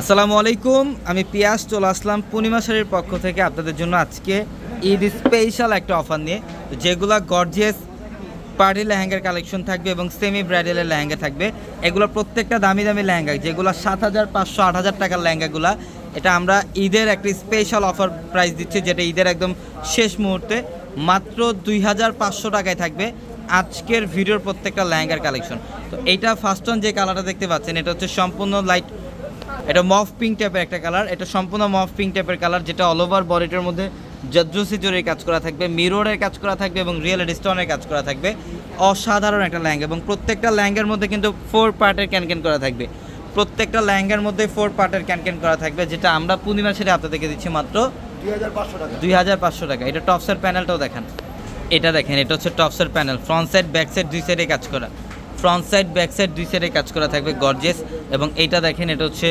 আসসালামু আলাইকুম, আমি পিয়াস, চলে আসলাম পূর্ণিমা শাড়ির পক্ষ থেকে আপনাদের জন্য আজকে ঈদ স্পেশাল একটা অফার নিয়ে। যেগুলো গর্জিয়াস পার্টি লেহেঙ্গার কালেকশন থাকবে এবং সেমি ব্রাইডালের লেহেঙ্গা থাকবে, এগুলো প্রত্যেকটা দামি দামি লেহেঙ্গা, যেগুলো সাত হাজার পাঁচশো, আট হাজার টাকার লেহেঙ্গাগুলো, এটা আমরা ঈদের একটি স্পেশাল অফার প্রাইস দিচ্ছি, যেটা ঈদের একদম শেষ মুহূর্তে, মাত্র দুই হাজার পাঁচশো টাকায় থাকবে আজকের ভিডিওর প্রত্যেকটা লেহেঙ্গার কালেকশন তো এইটা ফার্স্ট অন যে কালারটা দেখতে পাচ্ছেন, এটা হচ্ছে সম্পূর্ণ লাইট এটা মফ পিঙ্ক টাইপের একটা কালার এটা সম্পূর্ণ মফ পিঙ্ক টাইপের কালার যেটা অল ওভার বডিটার মধ্যে জদ্রসি জোরের কাজ করা থাকবে মিররের কাজ করা থাকবে এবং রিয়েল স্টোনের কাজ করা থাকবে। অসাধারণ একটা ল্যাঙ্গা এবং প্রত্যেকটা ল্যাঙ্গার মধ্যে কিন্তু ফোর পার্টের ক্যান ক্যান করা থাকবে। প্রত্যেকটা ল্যাঙ্গার মধ্যে ফোর পার্টের ক্যান ক্যান করা থাকবে যেটা আমরা পূর্ণিমা ছেড়ে আপনাদেরকে দিচ্ছি মাত্র দুই হাজার পাঁচশো টাকা। দুই হাজার পাঁচশো টাকা। এটা টপসের প্যানেলটাও দেখেন। এটা দেখেন এটা হচ্ছে টপসের panel front side back side দুই সাইডে কাজ করা। ফ্রন্ট সাইড ব্যাক সাইড দুই সাইডে কাজ করা থাকবে গর্জেস এবং এইটা দেখেন, এটা হচ্ছে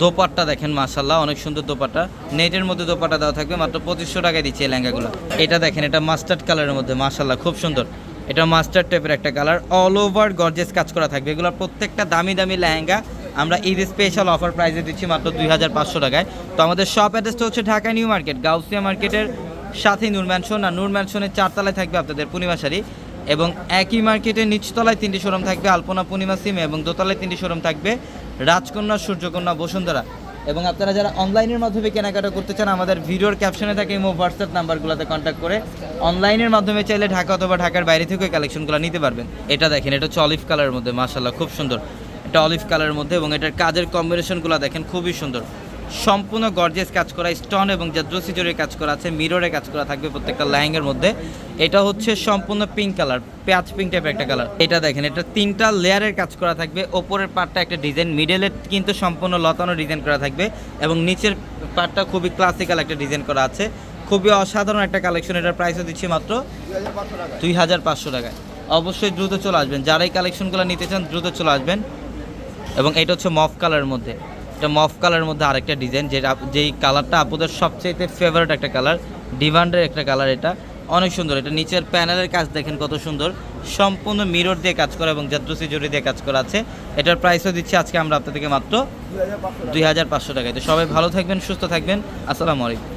দোপাট্টা দেখেন মাশাল্লাহ অনেক সুন্দর দোপাট্টা। নেটের মধ্যে দোপাট্টা দেওয়া থাকবে, মাত্র পঁচিশশো টাকায় দিচ্ছে এই লেহেঙ্গাগুলো। এটা দেখেন, এটা মাস্টার্ড কালারের মধ্যে মাশাল্লাহ খুব সুন্দর। এটা মাস্টার্ড টাইপের একটা কালার অল ওভার গর্জেস কাজ করা থাকবে। এগুলো প্রত্যেকটা দামি দামি লেহেঙ্গা আমরা ঈদ স্পেশাল অফার প্রাইসে দিচ্ছি মাত্র দুই হাজার পাঁচশো টাকায়। তো আমাদের শপ অ্যাড্রেসটা হচ্ছে ঢাকা নিউ মার্কেট, গাউসিয়া মার্কেটের সাথেই নূর ম্যানশন আর নূর ম্যানশনের চারতলায় থাকবে আপনাদের পূর্ণিমা শাড়ি। এবং একই মার্কেটের নিচতলায় তিনটি শোরুম থাকবে আলপনা পূর্ণিমা সিম এবং দোতলায় তিনটি শোরুম থাকবে রাজকন্যা, সূর্যকন্যা, বসুন্ধরা। এবং আপনারা যারা অনলাইনের মাধ্যমে কেনাকাটা করতে চান, আমাদের ভিডিওর ক্যাপশনে থাকে ইমো হোয়াটসঅ্যাপ নাম্বারগুলোতে কন্ট্যাক্ট করে অনলাইনের মাধ্যমে চাইলে ঢাকা অথবা ঢাকার বাইরে থেকে কালেকশনগুলো নিতে পারবেন। এটা দেখেন, এটা হচ্ছে অলিভ কালারের মধ্যে মাশাল্লাহ খুব সুন্দর। এটা অলিভ কালারের মধ্যে এবং এটার কাজের কম্বিনেশনগুলো দেখেন, খুবই সুন্দর। সম্পূর্ণ গর্জেস কাজ করা স্টোন এবং জাদ্রসি জোরের কাজ করা আছে মিররে কাজ করা থাকবে প্রত্যেকটা ল্যাহেঙ্গার মধ্যে। এটা হচ্ছে সম্পূর্ণ পিঙ্ক কালার পেঁয়াজ পিঙ্ক টাইপের একটা কালার এটা দেখেন, এটা তিনটা লেয়ারের কাজ করা থাকবে। ওপরের পার্টটা একটা ডিজাইন মিডেলের কিন্তু সম্পূর্ণ লতানো ডিজাইন করা থাকবে এবং নিচের পার্টটা খুবই ক্লাসিক্যাল একটা ডিজাইন করা আছে। খুবই অসাধারণ একটা কালেকশন এটার প্রাইসও দিচ্ছি মাত্র দুই হাজার পাঁচশো টাকায়। অবশ্যই দ্রুত চলে আসবেন। যারা এই কালেকশনগুলো নিতে চান, দ্রুত চলে আসবেন। এবং এটা হচ্ছে মফ কালারের মধ্যে। এটা মফ কালারের মধ্যে আরেকটা ডিজাইন, যেটা যেই কালারটা আপনাদের সবচেয়ে ফেভারিট একটা কালার ডিভান্ডের একটা কালার এটা। অনেক সুন্দর, এটা নিচের প্যানেলের কাজ দেখেন কত সুন্দর। সম্পূর্ণ মিরর দিয়ে কাজ করা এবং জাদ্রসি জড়ি দিয়ে কাজ করা আছে। এটার প্রাইসও দিচ্ছি আজকে আমরা আপনাদেরকে মাত্র দুই হাজার পাঁচশো টাকায়। তো সবাই ভালো থাকবেন, সুস্থ থাকবেন। আসসালামু আলাইকুম।